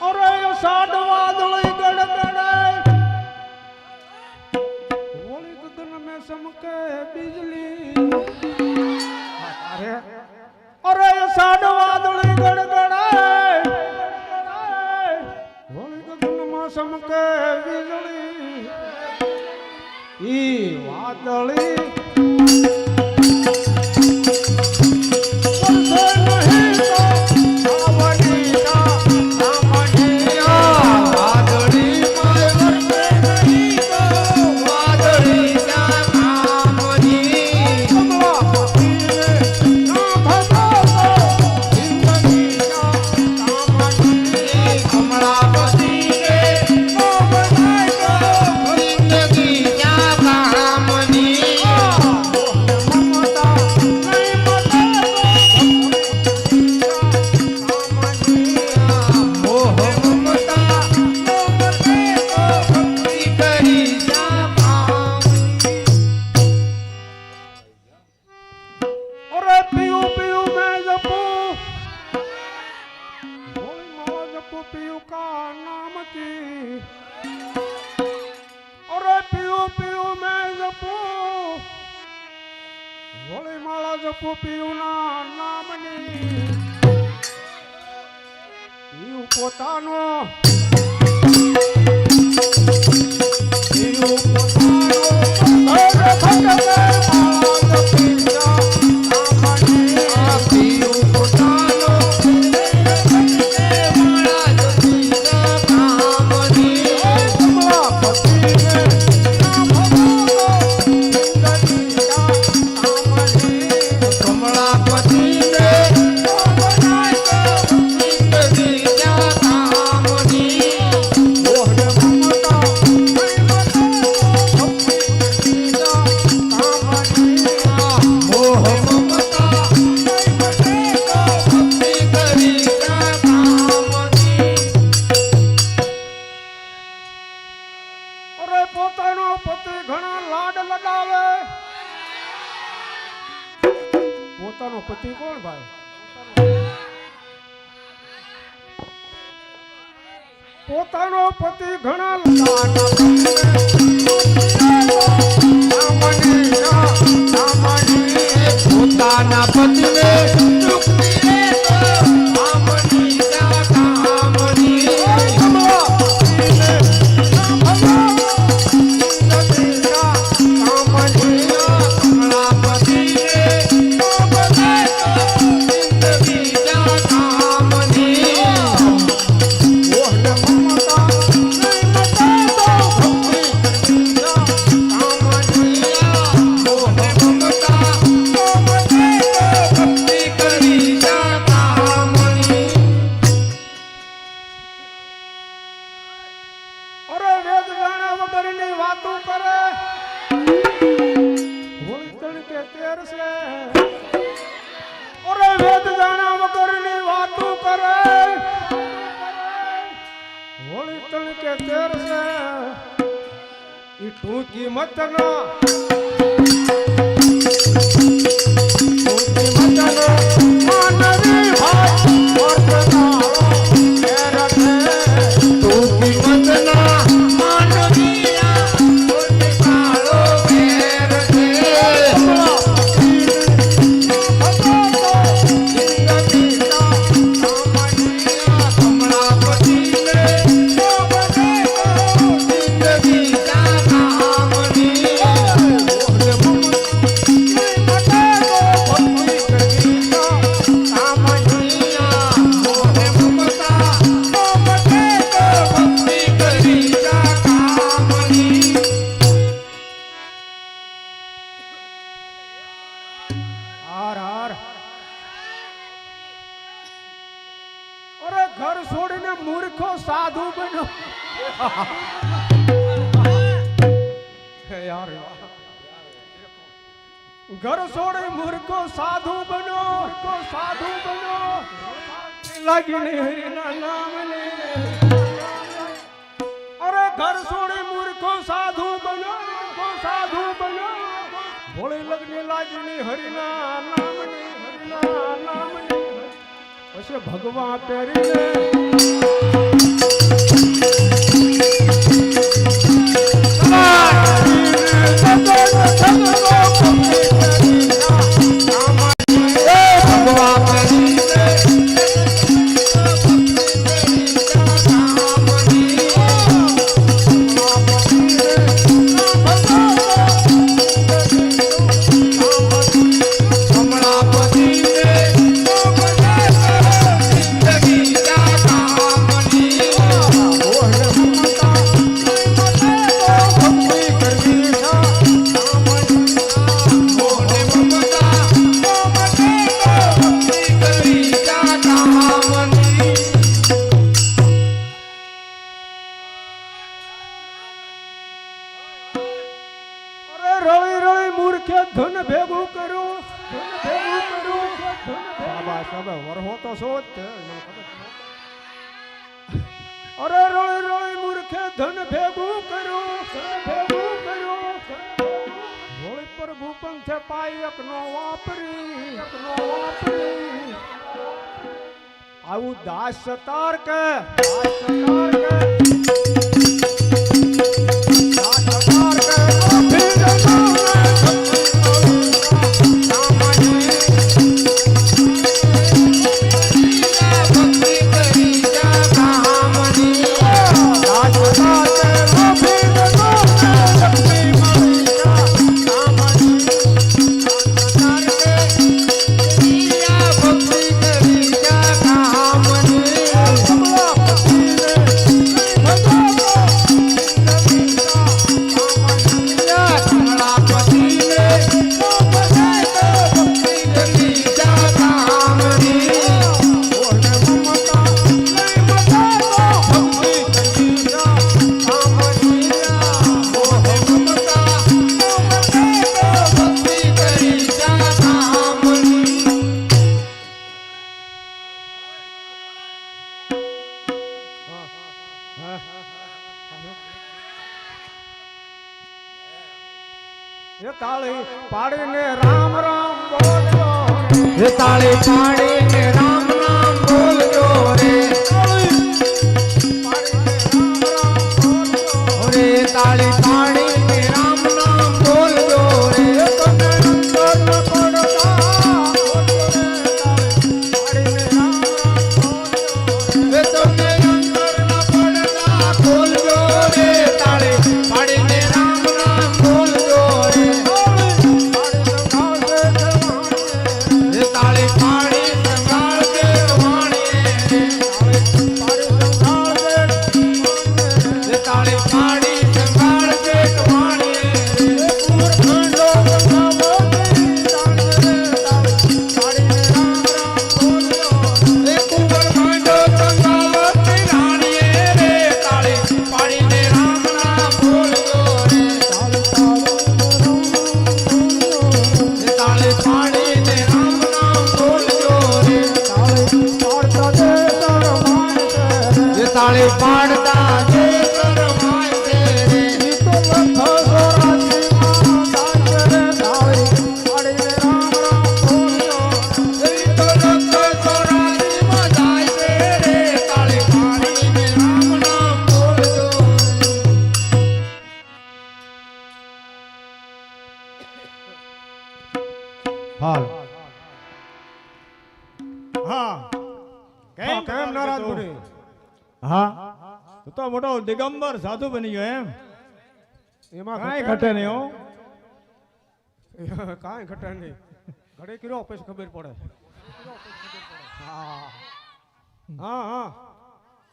અરે સાડ વાદળી ગડગડાય હોળી ગગન મે સમકે બિજલી. અરે અરે સાડ વાદળી ગડગડાય હોળી ગગનમાં સમકે બિજલી. વાદળી. માળા જપુ પીયું ના નામની પીયું પોતાનો પીયું પોતાનો પોતાનો પતિ ઘણા લાડ લગાવે. પોતાનો પતિ કોણ ભાઈ? પોતાનો પતિ ઘણા લાડ પોતાના તણકે તેર છે. ઈ ટૂંકી મત ના ટૂંકી મત ના માનવી ભાઈ સાધુ બનો. યાર ઘર છોડે મૂર્ખો સાધુ બનો. મૂર્ખો સાધુ બનો. લાગીને હરિના નામને અરે ઘર છોડે મૂર્ખો સાધુ બનો. મૂર્ખો સાધુ બનો. ભોળી લગ્ન લાગીને હરિના નામની હરિના નામની પછી ભગવાન પહેરીને ધન ભેગું કરું. ધન ભેગું કરું. બાબા સાબે વરહો તો સો જ અરે રોય રોય મૂર્ખે ધન ભેગું કરું. ધન ભેગું કરું. હોળી પર ભૂપન છે પાય એક નો વાપરી. એક નો વાપરી. આવું દાસ સતાર કે. દાસ સતાર કે. એ તાળી પાડીને રામ રામ બોલજો. એ તાળી પાડીને રામ રામ બોલજો રે. રે તાળી કેમ કેમ નારાજ મુનિ હા. તું તો મોટો દિગંબર સાધુ બની ગયો એમ. એમાં કાંઈ ઘટે નહીં હો. કાંઈ ઘટે નહીં. ઘડે કર્યો પછી ખબર પડે. હા હા હા.